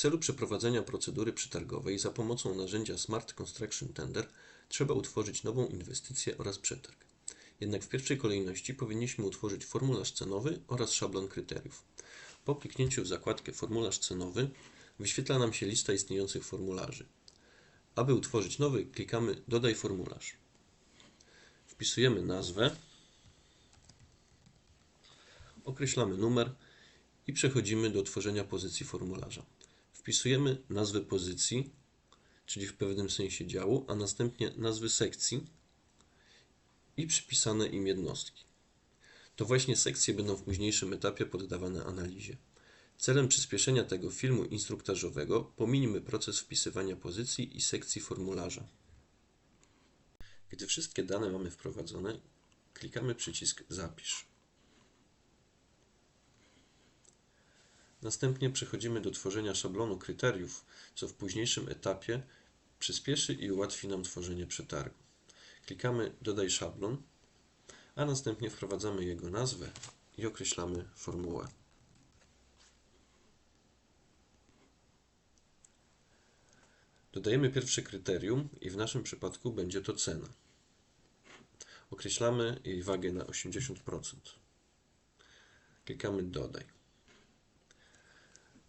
celu przeprowadzenia procedury przetargowej za pomocą narzędzia Smart Construction Tender trzeba utworzyć nową inwestycję oraz przetarg. Jednak w pierwszej kolejności powinniśmy utworzyć formularz cenowy oraz szablon kryteriów. Po kliknięciu w zakładkę Formularz cenowy wyświetla nam się lista istniejących formularzy. Aby utworzyć nowy, klikamy Dodaj formularz. Wpisujemy nazwę, określamy numer i przechodzimy do tworzenia pozycji formularza. Wpisujemy nazwę pozycji, czyli w pewnym sensie działu, a następnie nazwy sekcji i przypisane im jednostki. To właśnie sekcje będą w późniejszym etapie poddawane analizie. Celem przyspieszenia tego filmu instruktażowego pominimy proces wpisywania pozycji i sekcji formularza. Gdy wszystkie dane mamy wprowadzone, klikamy przycisk Zapisz. Następnie przechodzimy do tworzenia szablonu kryteriów, co w późniejszym etapie przyspieszy i ułatwi nam tworzenie przetargu. Klikamy Dodaj szablon, a następnie wprowadzamy jego nazwę i określamy formułę. Dodajemy pierwsze kryterium i w naszym przypadku będzie to cena. Określamy jej wagę na 80%. Klikamy Dodaj.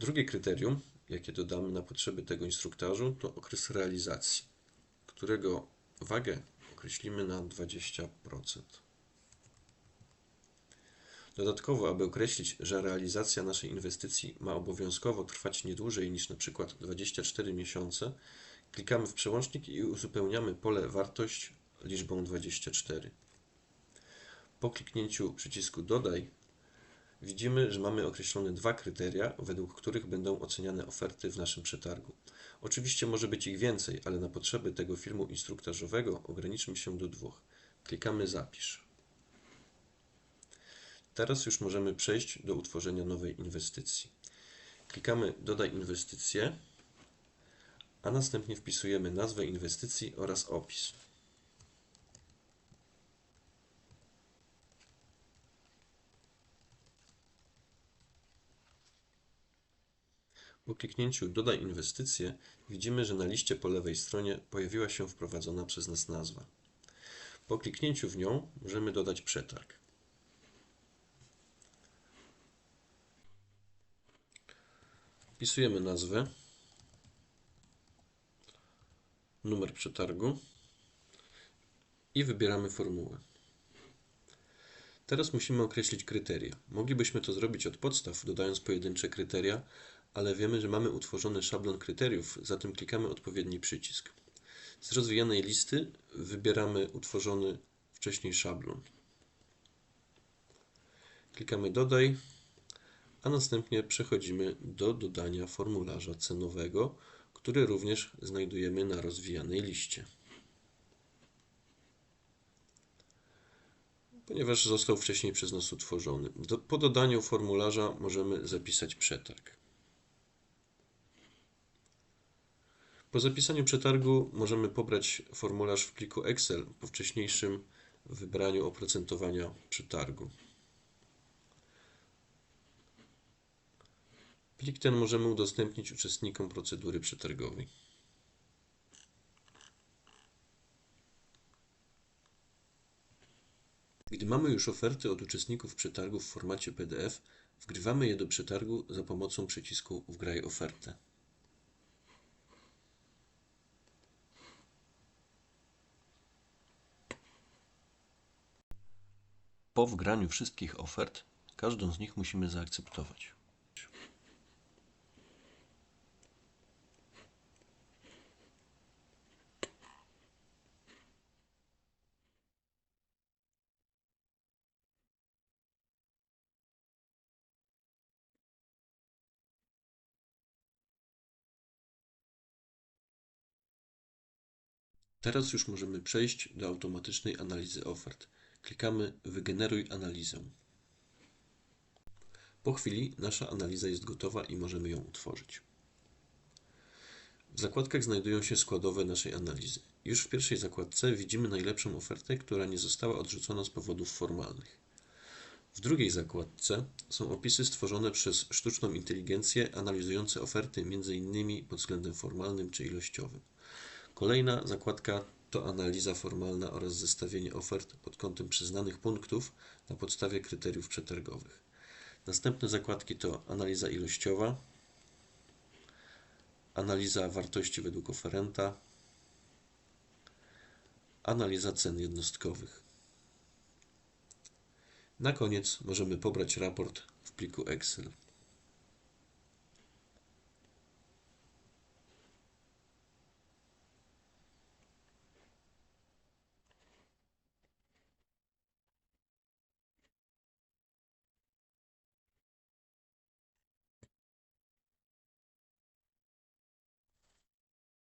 Drugie kryterium, jakie dodamy na potrzeby tego instruktażu, to okres realizacji, którego wagę określimy na 20%. Dodatkowo, aby określić, że realizacja naszej inwestycji ma obowiązkowo trwać nie dłużej niż np. 24 miesiące, klikamy w przełącznik i uzupełniamy pole wartość liczbą 24. Po kliknięciu przycisku Dodaj widzimy, że mamy określone dwa kryteria, według których będą oceniane oferty w naszym przetargu. Oczywiście może być ich więcej, ale na potrzeby tego filmu instruktażowego ograniczmy się do dwóch. Klikamy Zapisz. Teraz już możemy przejść do utworzenia nowej inwestycji. Klikamy Dodaj inwestycję, a następnie wpisujemy nazwę inwestycji oraz opis. Po kliknięciu Dodaj inwestycję widzimy, że na liście po lewej stronie pojawiła się wprowadzona przez nas nazwa. Po kliknięciu w nią możemy dodać przetarg. Wpisujemy nazwę, numer przetargu i wybieramy formułę. Teraz musimy określić kryteria. Moglibyśmy to zrobić od podstaw, dodając pojedyncze kryteria, ale wiemy, że mamy utworzony szablon kryteriów, zatem klikamy odpowiedni przycisk. Z rozwijanej listy wybieramy utworzony wcześniej szablon. Klikamy Dodaj, a następnie przechodzimy do dodania formularza cenowego, który również znajdujemy na rozwijanej liście. Ponieważ został wcześniej przez nas utworzony. Do, po dodaniu formularza możemy zapisać przetarg. Po zapisaniu przetargu możemy pobrać formularz w pliku Excel po wcześniejszym wybraniu oprocentowania przetargu. Plik ten możemy udostępnić uczestnikom procedury przetargowej. Gdy mamy już oferty od uczestników przetargu w formacie PDF, wgrywamy je do przetargu za pomocą przycisku Wgraj ofertę. Po wgraniu wszystkich ofert, każdą z nich musimy zaakceptować. Teraz już możemy przejść do automatycznej analizy ofert. Klikamy Wygeneruj analizę. Po chwili nasza analiza jest gotowa i możemy ją utworzyć. W zakładkach znajdują się składowe naszej analizy. Już w pierwszej zakładce widzimy najlepszą ofertę, która nie została odrzucona z powodów formalnych. W drugiej zakładce są opisy stworzone przez sztuczną inteligencję analizujące oferty m.in. pod względem formalnym czy ilościowym. Kolejna zakładka to analiza formalna oraz zestawienie ofert pod kątem przyznanych punktów na podstawie kryteriów przetargowych. Następne zakładki to analiza ilościowa, analiza wartości według oferenta, analiza cen jednostkowych. Na koniec możemy pobrać raport w pliku Excel.